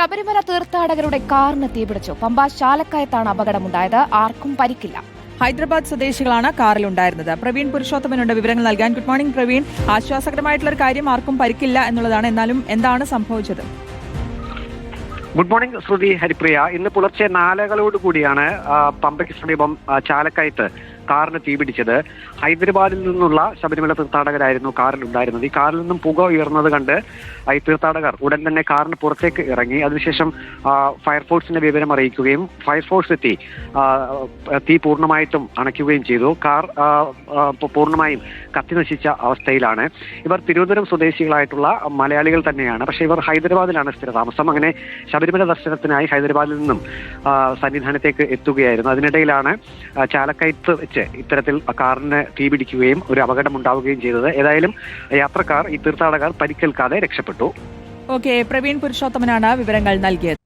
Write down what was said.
ശബരിമല തീർത്ഥാടകരുടെ കാറിന് തീപിടിച്ചു. പമ്പ ശാലക്കയത്താണ് അപകടമുണ്ടായത്. ആർക്കും പരിക്കില്ല. ഹൈദരാബാദ് സ്വദേശികളാണ് കാറിലുണ്ടായിരുന്നത്. പ്രവീൺ പുരുഷോത്തമനുണ്ട് വിവരങ്ങൾ നൽകാൻ. Good morning Praveen. ആശ്വാസകരമായിട്ടുള്ള ഒരു കാര്യം ആർക്കും പരിക്കില്ല എന്നുള്ളതാണ്. എന്നാലും എന്താണ് സംഭവിച്ചത്? Good morning Shruti Haripriya. ഇന്ന് പുലർച്ചെ നാലകളോട് കൂടിയാണ് പമ്പയ്ക്ക് സമീപം ചാലക്കയത്ത് കാറിന് തീപിടിച്ചത് ഹൈദരാബാദിൽ നിന്നുള്ള ശബരിമല തീർത്ഥാടകരായിരുന്നു കാറിൽ ഉണ്ടായിരുന്നത്. ഈ കാറിൽ നിന്നും പുക ഉയർന്നത് കണ്ട് ഈ തീർത്ഥാടകർ ഉടൻ തന്നെ കാറിന് പുറത്തേക്ക് ഇറങ്ങി. അതിനുശേഷം ഫയർഫോഴ്സിന്റെ ഫയർഫോഴ്സിനെ വിവരം അറിയിക്കുകയും ഫയർഫോഴ്സ് എത്തി തീ പൂർണമായിട്ടും അണയ്ക്കുകയും ചെയ്തു. കാർ പൂർണമായും കത്തി കത്തിനശിച്ച അവസ്ഥയിലാണ്. ഇവർ തിരുവനന്തപുരം സ്വദേശികളായിട്ടുള്ള മലയാളികൾ തന്നെയാണ്. പക്ഷേ ഇവർ ഹൈദരാബാദിലാണ് സ്ഥിരതാമസം. അങ്ങനെ ശബരിമല ദർശനത്തിനായി ഹൈദരാബാദിൽ നിന്നും സന്നിധാനത്തേക്ക് എത്തുകയായിരുന്നു. അതിനിടയിലാണ് ചാലക്കയത്ത് വെച്ച് ഇത്തരത്തിൽ കാറിന് തീപിടിക്കുകയും ഒരു അപകടം ഉണ്ടാവുകയും ചെയ്തത്. ഏതായാലും യാത്രക്കാർ ഈ തീർത്ഥാടകർ പരിക്കേൽക്കാതെ രക്ഷപ്പെട്ടു. ഓക്കെ പ്രവീൺ പുരുഷോത്തമനാണ് വിവരങ്ങൾ നൽകിയത്.